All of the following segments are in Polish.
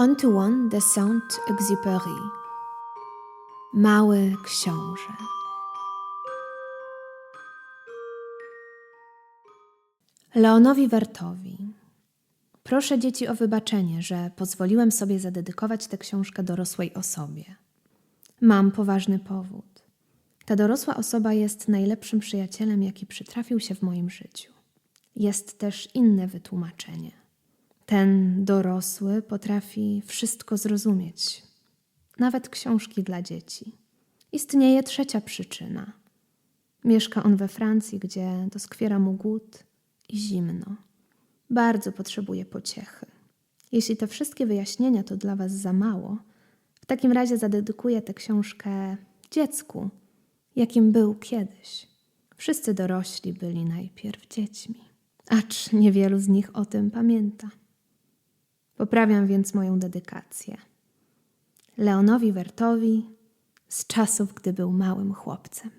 Antoine de Saint-Exupéry Mały książę Leonowi Wertowi Proszę dzieci o wybaczenie, że pozwoliłem sobie zadedykować tę książkę dorosłej osobie. Mam poważny powód. Ta dorosła osoba jest najlepszym przyjacielem, jaki przytrafił się w moim życiu. Jest też inne wytłumaczenie. Ten dorosły potrafi wszystko zrozumieć, nawet książki dla dzieci. Istnieje trzecia przyczyna. Mieszka on we Francji, gdzie doskwiera mu głód i zimno. Bardzo potrzebuje pociechy. Jeśli te wszystkie wyjaśnienia to dla Was za mało, w takim razie zadedykuję tę książkę dziecku, jakim był kiedyś. Wszyscy dorośli byli najpierw dziećmi, acz niewielu z nich o tym pamięta. Poprawiam więc moją dedykację. Leonowi Wertowi z czasów, gdy był małym chłopcem.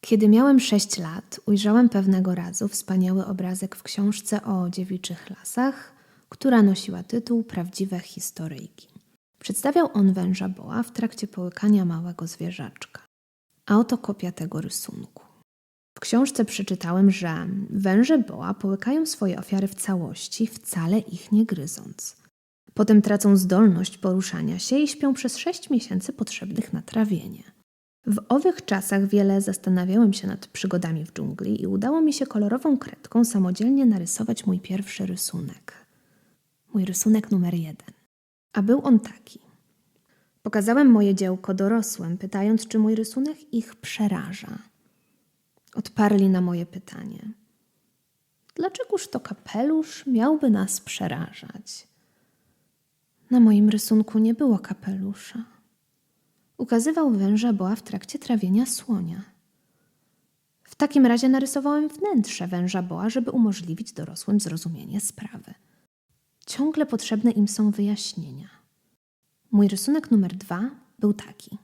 Kiedy miałem sześć lat, ujrzałem pewnego razu wspaniały obrazek w książce o dziewiczych lasach, która nosiła tytuł Prawdziwe historyjki. Przedstawiał on węża boa w trakcie połykania małego zwierzaczka. A oto kopia tego rysunku. Książce przeczytałem, że węże boa połykają swoje ofiary w całości, wcale ich nie gryząc. Potem tracą zdolność poruszania się i śpią przez sześć miesięcy potrzebnych na trawienie. W owych czasach wiele zastanawiałem się nad przygodami w dżungli i udało mi się kolorową kredką samodzielnie narysować mój pierwszy rysunek. Mój rysunek numer jeden. A był on taki. Pokazałem moje dziełko dorosłym, pytając, czy mój rysunek ich przeraża. Odparli na moje pytanie. Dlaczegoż to kapelusz miałby nas przerażać? Na moim rysunku nie było kapelusza. Ukazywał węża boa w trakcie trawienia słonia. W takim razie narysowałem wnętrze węża boa, żeby umożliwić dorosłym zrozumienie sprawy. Ciągle potrzebne im są wyjaśnienia. Mój rysunek numer dwa był taki.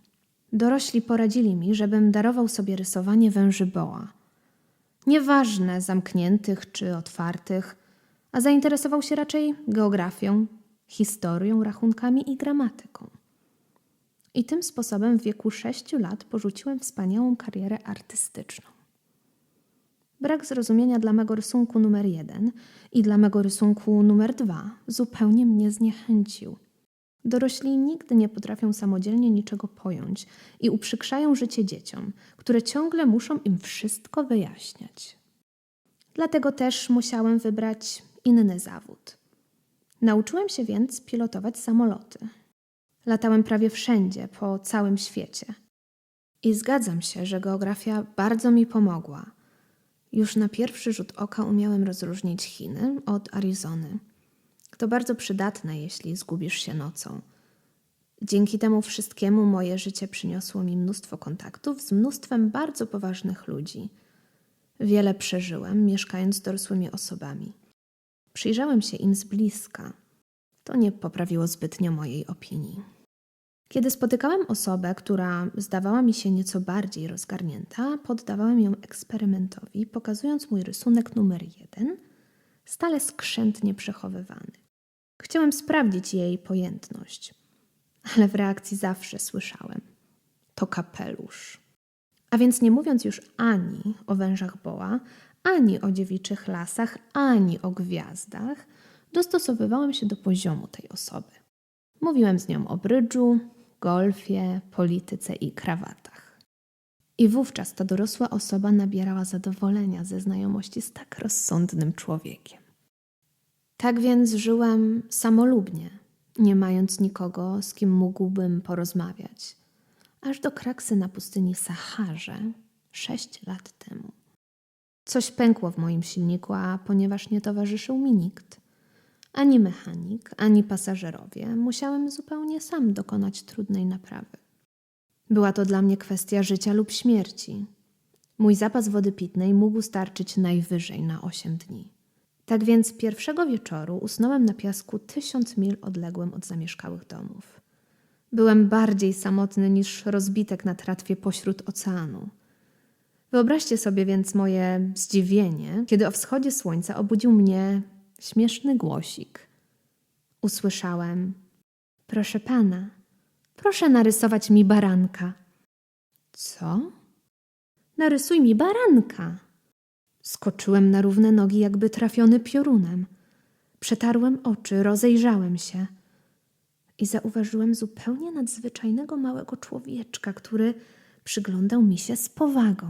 Dorośli poradzili mi, żebym darował sobie rysowanie węży boa. Nieważne zamkniętych czy otwartych, a zainteresował się raczej geografią, historią, rachunkami i gramatyką. I tym sposobem w wieku sześciu lat porzuciłem wspaniałą karierę artystyczną. Brak zrozumienia dla mego rysunku numer jeden i dla mego rysunku numer dwa zupełnie mnie zniechęcił. Dorośli nigdy nie potrafią samodzielnie niczego pojąć i uprzykrzają życie dzieciom, które ciągle muszą im wszystko wyjaśniać. Dlatego też musiałem wybrać inny zawód. Nauczyłem się więc pilotować samoloty. Latałem prawie wszędzie, po całym świecie. I zgadzam się, że geografia bardzo mi pomogła. Już na pierwszy rzut oka umiałem rozróżnić Chiny od Arizony. To bardzo przydatne, jeśli zgubisz się nocą. Dzięki temu wszystkiemu moje życie przyniosło mi mnóstwo kontaktów z mnóstwem bardzo poważnych ludzi. Wiele przeżyłem, mieszkając z dorosłymi osobami. Przyjrzałem się im z bliska. To nie poprawiło zbytnio mojej opinii. Kiedy spotykałem osobę, która zdawała mi się nieco bardziej rozgarnięta, poddawałem ją eksperymentowi, pokazując mój rysunek numer jeden, stale skrzętnie przechowywany. Chciałem sprawdzić jej pojętność, ale w reakcji zawsze słyszałem: To kapelusz. A więc nie mówiąc już ani o wężach boa, ani o dziewiczych lasach, ani o gwiazdach, dostosowywałem się do poziomu tej osoby. Mówiłem z nią o brydżu, golfie, polityce i krawatach. I wówczas ta dorosła osoba nabierała zadowolenia ze znajomości z tak rozsądnym człowiekiem. Tak więc żyłem samolubnie, nie mając nikogo, z kim mógłbym porozmawiać, aż do kraksy na pustyni Saharze sześć lat temu. Coś pękło w moim silniku, a ponieważ nie towarzyszył mi nikt, ani mechanik, ani pasażerowie, musiałem zupełnie sam dokonać trudnej naprawy. Była to dla mnie kwestia życia lub śmierci. Mój zapas wody pitnej mógł starczyć najwyżej na osiem dni. Tak więc pierwszego wieczoru usnąłem na piasku tysiąc mil odległym od zamieszkałych domów. Byłem bardziej samotny niż rozbitek na tratwie pośród oceanu. Wyobraźcie sobie więc moje zdziwienie, kiedy o wschodzie słońca obudził mnie śmieszny głosik. Usłyszałem: Proszę pana, proszę narysować mi baranka. Co? Narysuj mi baranka. Skoczyłem na równe nogi, jakby trafiony piorunem. Przetarłem oczy, rozejrzałem się i zauważyłem zupełnie nadzwyczajnego małego człowieczka, który przyglądał mi się z powagą.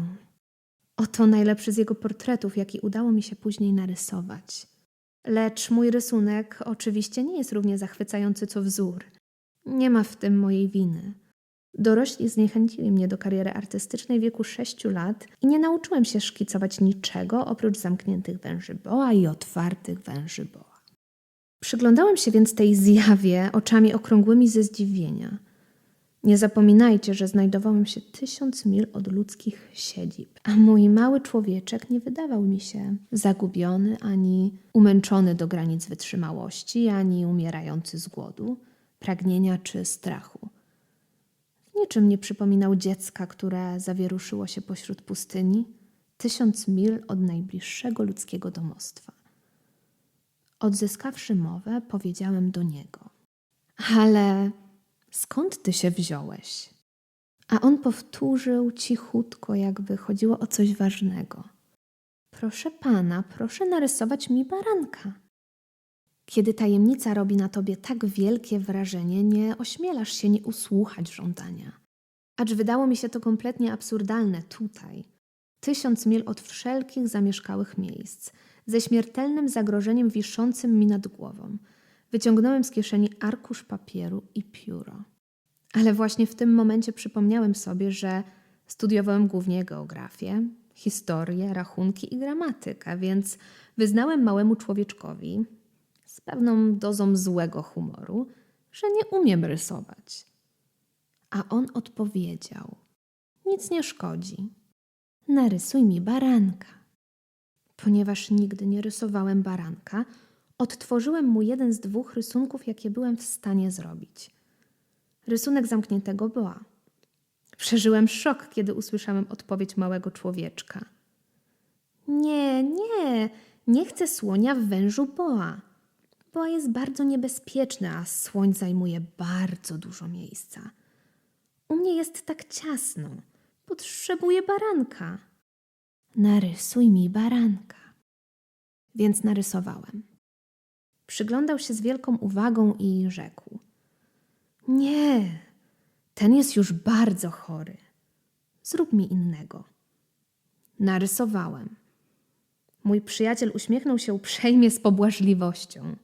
Oto najlepszy z jego portretów, jaki udało mi się później narysować. Lecz mój rysunek oczywiście nie jest równie zachwycający co wzór. Nie ma w tym mojej winy. Dorośli zniechęcili mnie do kariery artystycznej w wieku sześciu lat i nie nauczyłem się szkicować niczego oprócz zamkniętych węży boa i otwartych węży boa. Przyglądałem się więc tej zjawie oczami okrągłymi ze zdziwienia. Nie zapominajcie, że znajdowałem się tysiąc mil od ludzkich siedzib, a mój mały człowieczek nie wydawał mi się zagubiony ani umęczony do granic wytrzymałości, ani umierający z głodu, pragnienia czy strachu. Niczym nie przypominał dziecka, które zawieruszyło się pośród pustyni, tysiąc mil od najbliższego ludzkiego domostwa. Odzyskawszy mowę, powiedziałem do niego: Ale skąd ty się wziąłeś? A on powtórzył cichutko, jakby chodziło o coś ważnego. Proszę pana, proszę narysować mi baranka. Kiedy tajemnica robi na tobie tak wielkie wrażenie, nie ośmielasz się nie usłuchać żądania. Acz wydało mi się to kompletnie absurdalne tutaj, tysiąc mil od wszelkich zamieszkałych miejsc, ze śmiertelnym zagrożeniem wiszącym mi nad głową. Wyciągnąłem z kieszeni arkusz papieru i pióro. Ale właśnie w tym momencie przypomniałem sobie, że studiowałem głównie geografię, historię, rachunki i gramatykę, więc wyznałem małemu człowieczkowi z pewną dozą złego humoru, że nie umiem rysować. A on odpowiedział: Nic nie szkodzi. Narysuj mi baranka. Ponieważ nigdy nie rysowałem baranka, odtworzyłem mu jeden z dwóch rysunków, jakie byłem w stanie zrobić. Rysunek zamkniętego była. Przeżyłem szok, kiedy usłyszałem odpowiedź małego człowieczka. Nie, nie, nie chcę słonia w wężu boa. Boa jest bardzo niebezpieczny, a słoń zajmuje bardzo dużo miejsca. U mnie jest tak ciasno. Potrzebuję baranka. Narysuj mi baranka. Więc narysowałem. Przyglądał się z wielką uwagą i rzekł: Nie, ten jest już bardzo chory. Zrób mi innego. Narysowałem. Mój przyjaciel uśmiechnął się uprzejmie z pobłażliwością.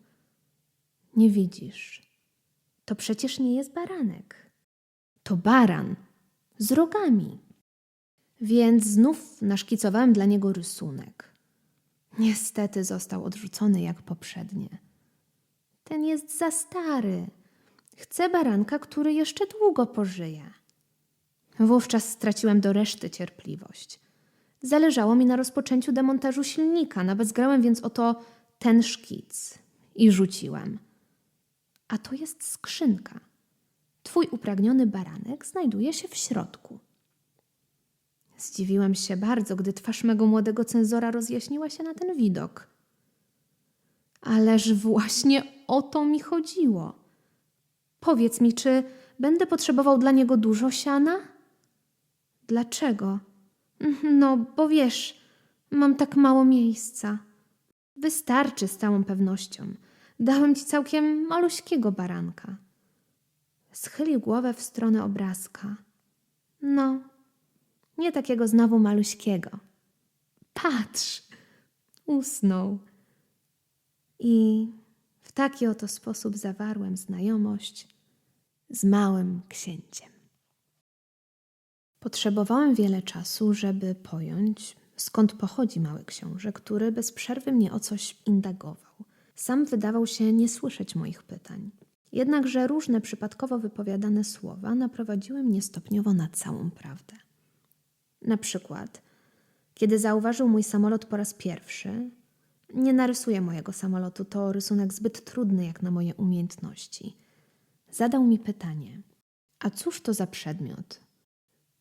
Nie widzisz, to przecież nie jest baranek. To baran z rogami. Więc znów naszkicowałem dla niego rysunek. Niestety został odrzucony jak poprzednie. Ten jest za stary. Chcę baranka, który jeszcze długo pożyje. Wówczas straciłem do reszty cierpliwość. Zależało mi na rozpoczęciu demontażu silnika, nawet zgrałem więc oto ten szkic i rzuciłem. A to jest skrzynka. Twój upragniony baranek znajduje się w środku. Zdziwiłem się bardzo, gdy twarz mego młodego cenzora rozjaśniła się na ten widok. Ależ właśnie o to mi chodziło. Powiedz mi, czy będę potrzebował dla niego dużo siana? Dlaczego? No, bo wiesz, mam tak mało miejsca. Wystarczy z całą pewnością. Dałem ci całkiem maluśkiego baranka. Schylił głowę w stronę obrazka. No, nie takiego znowu maluśkiego. Patrz, usnął. I w taki oto sposób zawarłem znajomość z małym księciem. Potrzebowałem wiele czasu, żeby pojąć, skąd pochodzi mały książę, który bez przerwy mnie o coś indagował. Sam wydawał się nie słyszeć moich pytań. Jednakże różne przypadkowo wypowiadane słowa naprowadziły mnie stopniowo na całą prawdę. Na przykład, kiedy zauważył mój samolot po raz pierwszy, nie narysuję mojego samolotu, to rysunek zbyt trudny jak na moje umiejętności. Zadał mi pytanie: A cóż to za przedmiot?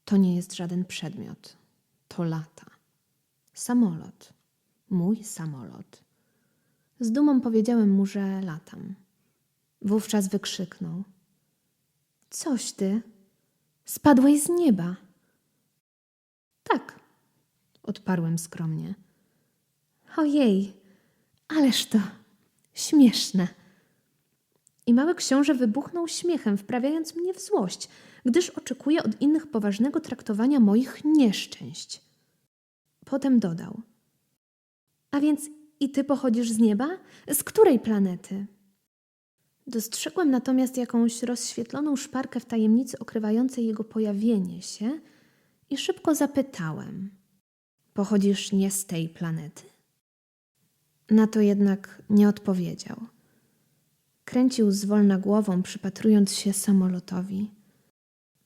To nie jest żaden przedmiot, to lata. Samolot, mój samolot. Z dumą powiedziałem mu, że latam. Wówczas wykrzyknął: Coś ty? Spadłeś z nieba. Tak, odparłem skromnie. Ojej, ależ to śmieszne. I mały książę wybuchnął śmiechem, wprawiając mnie w złość, gdyż oczekuje od innych poważnego traktowania moich nieszczęść. Potem dodał: A więc i ty pochodzisz z nieba? Z której planety? Dostrzegłem natomiast jakąś rozświetloną szparkę w tajemnicy okrywającej jego pojawienie się i szybko zapytałem: Pochodzisz nie z tej planety? Na to jednak nie odpowiedział. Kręcił zwolna głową, przypatrując się samolotowi.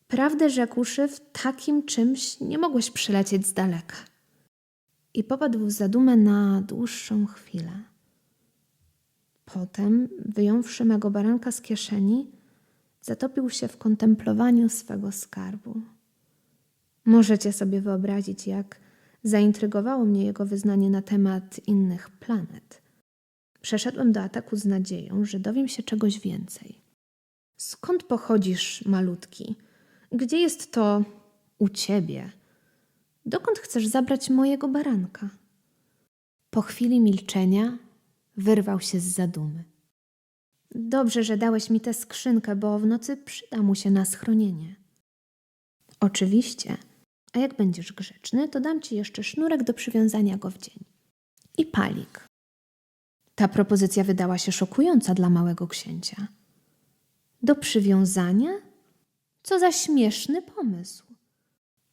Prawdę rzekłszy, w takim czymś nie mogłeś przylecieć z daleka. I popadł w zadumę na dłuższą chwilę. Potem, wyjąwszy mego baranka z kieszeni, zatopił się w kontemplowaniu swego skarbu. Możecie sobie wyobrazić, jak zaintrygowało mnie jego wyznanie na temat innych planet. Przeszedłem do ataku z nadzieją, że dowiem się czegoś więcej. Skąd pochodzisz, malutki? Gdzie jest to u ciebie? Dokąd chcesz zabrać mojego baranka? Po chwili milczenia wyrwał się z zadumy. Dobrze, że dałeś mi tę skrzynkę, bo w nocy przyda mu się na schronienie. Oczywiście, a jak będziesz grzeczny, to dam ci jeszcze sznurek do przywiązania go w dzień. I palik. Ta propozycja wydała się szokująca dla małego księcia. Do przywiązania? Co za śmieszny pomysł.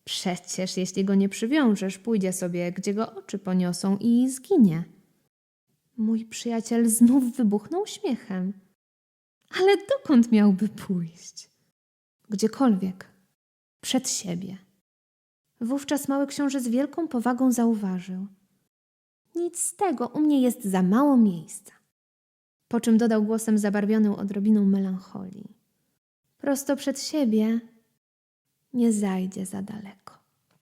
Przecież jeśli go nie przywiążesz, pójdzie sobie, gdzie go oczy poniosą i zginie. Mój przyjaciel znów wybuchnął śmiechem. Ale dokąd miałby pójść? Gdziekolwiek. Przed siebie. Wówczas mały książę z wielką powagą zauważył. Nic z tego, u mnie jest za mało miejsca. Po czym dodał głosem zabarwionym odrobiną melancholii. Prosto przed siebie nie zajdzie za daleko.